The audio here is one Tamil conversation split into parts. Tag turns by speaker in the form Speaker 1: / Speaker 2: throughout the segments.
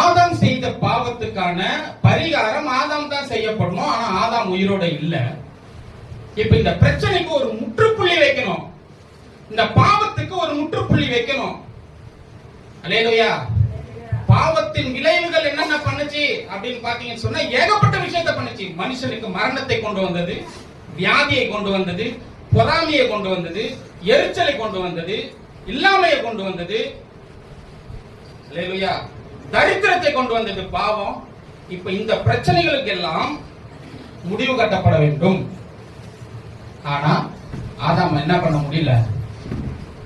Speaker 1: ஆதாம் செய்த பாவத்துக்கான பரிகாரம் ஆதாம் தான் செய்யப்படணும். ஆனா ஆதாம் உயிரோட இல்ல. இப்ப இந்த பிரச்சனைக்கு ஒரு முற்றுப்புள்ளி வைக்கணும். இந்த பாவத்துக்கு ஒரு முற்றுப்புள்ளி வைக்கணும். அலேலுயா பாவத்தின் விளைவுகள் என்னென்ன பண்ணுச்சு அப்படின்னு பாத்தீங்கன்னு சொன்னா ஏகப்பட்ட விஷயத்தை பண்ணுச்சு. மனுஷனுக்கு மரணத்தை கொண்டு வந்தது வியாதியை கொண்டு வந்தது பொறாமையை கொண்டு வந்தது எரிச்சலை கொண்டு வந்தது இல்லாமையை கொண்டு வந்தது. அலேலுயா தரித்திரத்தை கொண்டு வந்தது பாவம். இப்ப இந்த பிரச்சனைகளுக்கு எல்லாம் முடிவு கட்டப்பட வேண்டும். ஆனா ஆதாம் என்ன பண்ண முடியல?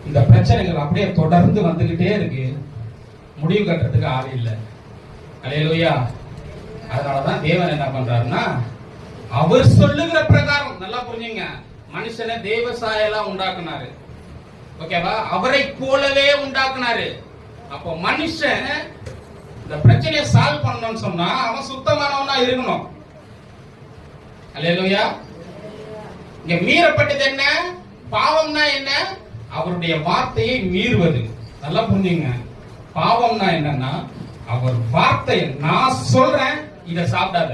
Speaker 1: இந்த பிரச்சனைகள் அப்படியே தொடர்ந்து வந்துகிட்டே இருக்கு. முடிவு கட்டுறதுக்கு ஆள் இல்லை. அலையலோயா. அதனாலதான் தேவன் என்ன பண்றாருன்னா அவர் சொல்லுகிற பிரகாரம் நல்லா புரிஞ்சுங்க. மனுஷனை தேவ சாயலா உண்டாக்குனாரு. ஓகேவா? அவரை போலவே உண்டாக்குனாரு. அப்போ மனுஷன் இந்த பிரச்சனையை சால்வ் பண்ணணும்னு சொன்னா அவன் சுத்தமானவனா இருக்கணும். அல்லேலூயா. இங்க மீறப்பட்டது என்ன? பாவம்னா என்ன? அவருடைய வார்த்தையை மீறுவது. நல்லா புரிஞ்சுங்க. பாவம்னா என்னன்னா அவர் வார்த்தையை நான் சொல்றேன் இத சாப்பிடாத.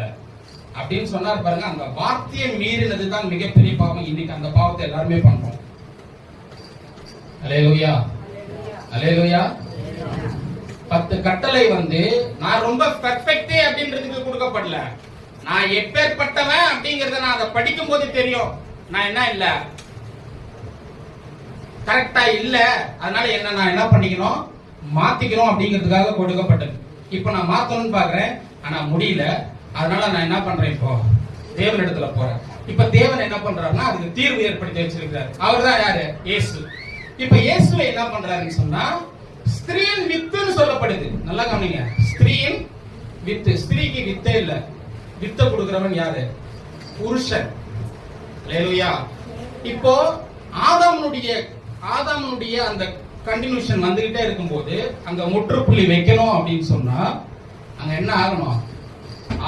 Speaker 1: அப்படின்னு சொன்னார் பாருங்க அந்த வார்த்தையை மீறினது தான் மிகப்பெரிய பாவம். இன்னைக்கு அந்த பாவத்தை எல்லாருமே பண்றோம். அலேலுயா அலேலுயா பத்து கட்டளை வந்து நான் ரொம்ப பெர்ஃபெக்ட் அப்படின்றதுக்கு கொடுக்கப்படல. நான் எப்பேற்பட்டவன் அப்படிங்கறத நான் அதை படிக்கும் போது தெரியும். நான் என்ன இல்ல? கரெக்டா இல்ல. அதனால என்ன நான் என்ன பண்ணிக்கணும்? மாத்திக்கணும் அப்படிங்கிறதுக்காக கொடுக்கப்பட்டது. இப்போ நான் மாத்தணும்னு பாக்குறேன். ஆனா முடியல. அதனால நான் என்ன பண்றேன் இப்போ? தேவன் இடத்துல போறேன். இப்ப தேவன் என்ன பண்றாருன்னா அதுக்கு தீர்வு ஏற்படுத்தி வச்சிருக்கிறார். அவர் தான் யாரு? இயேசு. இப்ப இயேசுவை என்ன பண்றாருன்னு சொன்னா ஸ்திரீயின் வித்துன்னு சொல்லப்படுது. நல்லா கவனிங்க. ஸ்திரீயின் வித்து. ஸ்திரீக்கு வித்தே இல்ல. வித்த கொடுக்கிறவன் யாரு? புருஷன். லேலுயா இப்போ ஆதாமனுடைய ஆதாமனுடைய அந்த கண்டினியூஷன் வந்துகிட்டே இருக்கும்போது அங்க முற்றுப்புள்ளி வைக்கணும் அப்படின்னு சொன்னா அங்க என்ன ஆகணும்?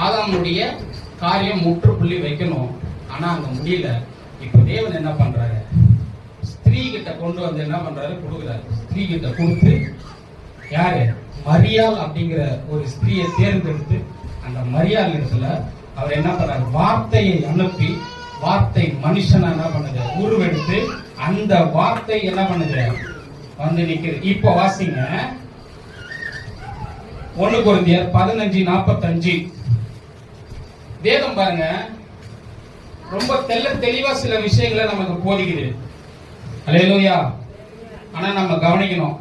Speaker 1: ஆதாமனுடைய காரியம் முற்றுப்புள்ளி வைக்கணும். ஆனா அங்க முடியல. இப்போ தேவன் என்ன பண்றாரு? ஸ்திரீ கிட்ட கொண்டு வந்து என்ன பண்றாரு? கொடுக்குறாரு. ஸ்திரீ கிட்ட கொடுத்து யாரு? மரியாள் அப்படிங்கிற ஒரு ஸ்திரியை தேர்ந்தெடுத்து அந்த மரியாள் இடத்துல அவர் என்ன பண்றாரு வார்த்தையை அனுப்பி வார்த்தை மனுஷனா என்ன பண்ணுது உருவெடுத்து அந்த வார்த்தை என்ன பண்ணுது? வந்து நிக்குது. இப்போ வாசிங்க. ஒண்ணு குருந்தியர் பதினஞ்சு நாற்பத்தஞ்சு வேதம் பாருங்க. ரொம்ப தெள்ள தெளிவா சில விஷயங்களை நமக்கு போதிக்குது. அலையலூயா ஆனா நம்ம கவனிக்கணும்.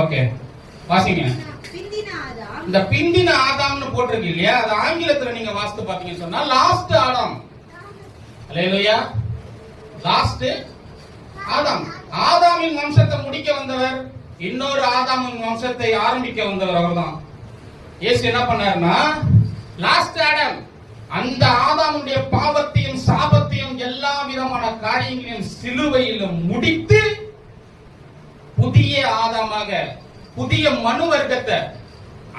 Speaker 1: ஓகே. வாசிங்க. இந்த பிந்தின ஆதாம்னு போட்டிருக்கு இல்லையா? அது ஆங்கிலத்துல நீங்க வாசித்து பாத்தீங்கன்னு சொன்னா last Adam. Hallelujah last Adam. ஆதாமின் வம்சத்தை முடிக்க வந்தவர் இன்னொரு ஆதாமின் வம்சத்தை ஆரம்பிக்க வந்தவர் அவர்தான். இயேசு என்ன பண்ணாருன்னா லாஸ்ட் ஆடம் அந்த ஆதாமுடைய சிலுவையிலும் முடித்து புதிய ஆதாமாக புதிய மனு வர்க்கத்தை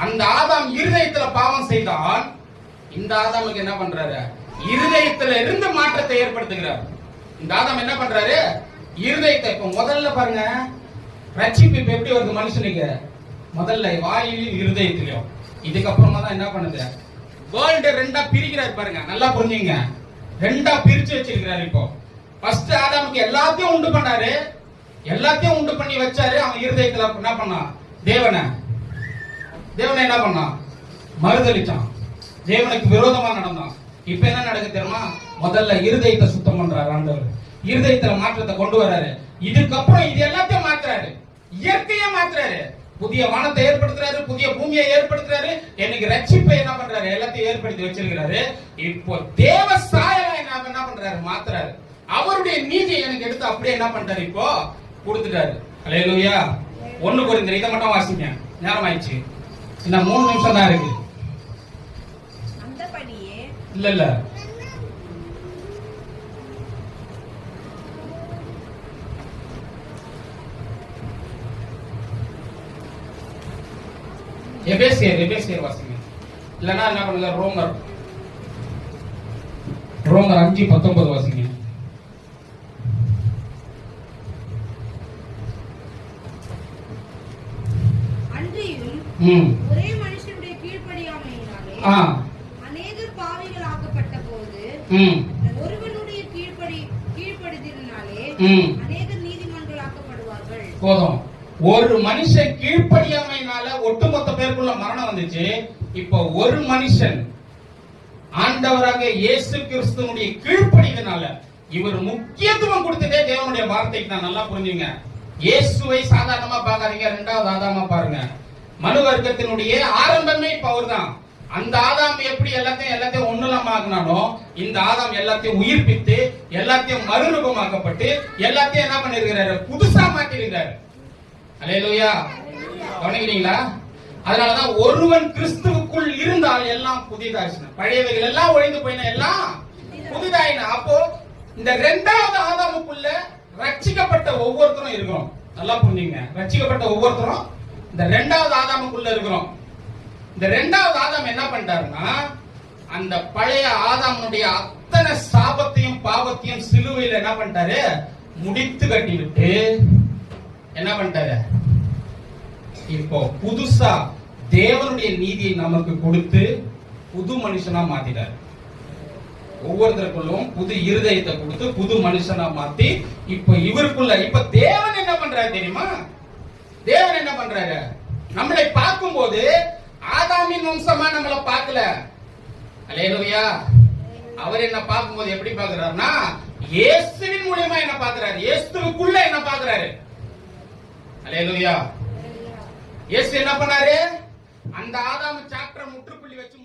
Speaker 1: அந்த ஆதாம் இருதயத்துல பாவம் செய்தால் இந்த ஆதாமுக்கு என்ன பண்றாரு? இருதயத்துல இருந்து மாற்றத்தை ஏற்படுத்துகிறார். இந்த ஆதாம் என்ன பண்றாரு? இருதயத்தை இப்ப முதல்ல பாருங்க. ரட்சிப்பு இப்ப எப்படி வருது மனுஷனுக்கு? முதல்ல வாயிலும் இருதயத்திலையும். இதுக்கப்புறமா தான் என்ன பண்ணுது? வேர்ல்டு ரெண்டா பிரிக்கிறார் பாருங்க. நல்லா புரிஞ்சுங்க. ரெண்டா பிரிச்சு வச்சிருக்கிறாரு இப்போ. ஃபர்ஸ்ட் ஆதாமுக்கு எல்லாத்தையும் உண்டு பண்ணாரு. எல்லாத்தையும் உண்டு பண்ணி வச்சாரு. அவன் இருதயத்துல என்ன பண்ணான் தேவனை. தேவனை என்ன பண்ணான் மறுதளிச்சான் தேவனுக்கு விரோதமா நடந்தான். இப்ப என்ன நடக்குது தெரியுமா? முதல்ல இருதயத்தை சுத்தம் பண்றாரு ஆண்டவர். இருதயத்துல மாற்றத்தை கொண்டு வராரு இதுக்கப்புறம் இது எல்லாத்தையும் மாத்துறாரு. இயற்கையை மாத்துறாரு. புதிய வானத்தை ஏற்படுத்துறாரு புதிய பூமியை ஏற்படுத்துறாரு. எனக்கு ரட்சிப்பை என்ன பண்றாரு? எல்லாத்தையும் ஏற்படுத்தி வச்சிருக்கிறாரு. இப்போ தேவ சாயலா என்ன என்ன பண்றாரு? மாத்துறாரு. அவருடைய நீதியை எனக்கு எடுத்து அப்படியே என்ன பண்றாரு இப்போ? கொடுத்துட்டாரு. அலையலூயா ஒண்ணு குறைந்த இதை மட்டும் வாசிங்க. நேரம் ஆயிடுச்சு இன்னும் மூணு நிமிஷம் தான் இருக்கு. இல்ல இல்ல. எபேசியர் எபேசியர் வாசிங்க. இல்லனா என்ன பண்ணுங்க ரோமர். ரோமர் அஞ்சு பத்தொன்பது வாசிங்க.
Speaker 2: ஒரே மனுஷனுடைய கீழ்ப்படியாமையினாலே
Speaker 1: ஆ.
Speaker 2: அநேகர் பாவிகளாக்கப்பட்ட போது
Speaker 1: ம்.
Speaker 2: ஒருவனுடைய கீழ்ப்படி கீழ்ப்படுதலினாலே
Speaker 1: ம்.
Speaker 2: அநேகர் நீதிமன்களாக்கப்படுவார்கள்
Speaker 1: போதும். ஒரு மனுஷன் கீழ்ப்படியாமைனால ஒட்டுமொத்த பேருக்குள்ள மரணம் வந்துச்சு. இப்போ ஒரு மனுஷன் ஆண்டவராக இயேசு கிறிஸ்துவனுடைய கீழ்ப்படிதனால இவர் முக்கியத்துவம் கொடுத்ததே தேவனுடைய வார்த்தைக்கு நான் நல்லா புரிஞ்சுங்க. இயேசுவை சாதாரணமா பார்க்காதீங்க. ரெண்டாவது ஆதாமா பாருங்க. மனு வர்க்கத்தினுடைய ஆரம்பமே இப்ப அவர்தான். அந்த ஆதாம் எப்படி எல்லாத்தையும் எல்லாத்தையும் ஒண்ணுலாம் இந்த ஆதாம் எல்லாத்தையும் உயிர்ப்பித்து எல்லாத்தையும் மறுரூபமாக்கப்பட்டு எல்லாத்தையும் என்ன பண்ணிருக்கிறாரு? புதுசா மாட்டிருக்கிறாரு அலையலோயா கவனிக்கிறீங்களா? அதனாலதான் ஒருவன் கிறிஸ்துவுக்குள் இருந்தால் எல்லாம் புதிதாயிடுச்சு பழையவைகள் எல்லாம் ஒழிந்து போயின எல்லாம் புதிதாயின. அப்போ இந்த ரெண்டாவது ஆதாமுக்குள்ள ரட்சிக்கப்பட்ட ஒவ்வொருத்தரும் இருக்கணும். நல்லா புரிஞ்சுங்க. ரட்சிக்கப்பட்ட ஒவ்வொருத்தரும் இந்த ரெண்டாவது ஆதாமுக்குள்ள இருக்கிறோம். இந்த ரெண்டாவது ஆதாம் என்ன பண்ணிட்டாருன்னா அந்த பழைய ஆதாமுடைய அத்தனை சாபத்தையும் பாவத்தையும் சிலுவையில் என்ன பண்ணிட்டாரு? முடித்து கட்டிவிட்டு என்ன பண்ணிட்டாரு? இப்போ புதுசா தேவனுடைய நீதியை நமக்கு கொடுத்து புது மனுஷனா மாத்திட்டாரு. ஒவ்வொருத்தருக்குள்ளும் புது இருதயத்தை கொடுத்து புது மனுஷனா மாத்தி இப்ப இவருக்குள்ள இப்ப தேவன் என்ன பண்றாரு தெரியுமா? தேவன் என்ன பண்றாரு? நம்மளை பார்க்கும் போது ஆதாமின் வம்சமா நம்மள பார்க்கல. அலேலுயா அவர் என்ன பார்க்கும்போது எப்படி பார்க்கிறாருன்னா இயேசுவின் மூலியமா என்ன பார்க்கிறாரு. இயேசுவுக்குள்ள என்ன பார்க்கிறாரு. அலேலுயா இயேசு என்ன பண்ணாரு? அந்த ஆதாம் சாப்டர் முற்றுப்புள்ளி வச்சு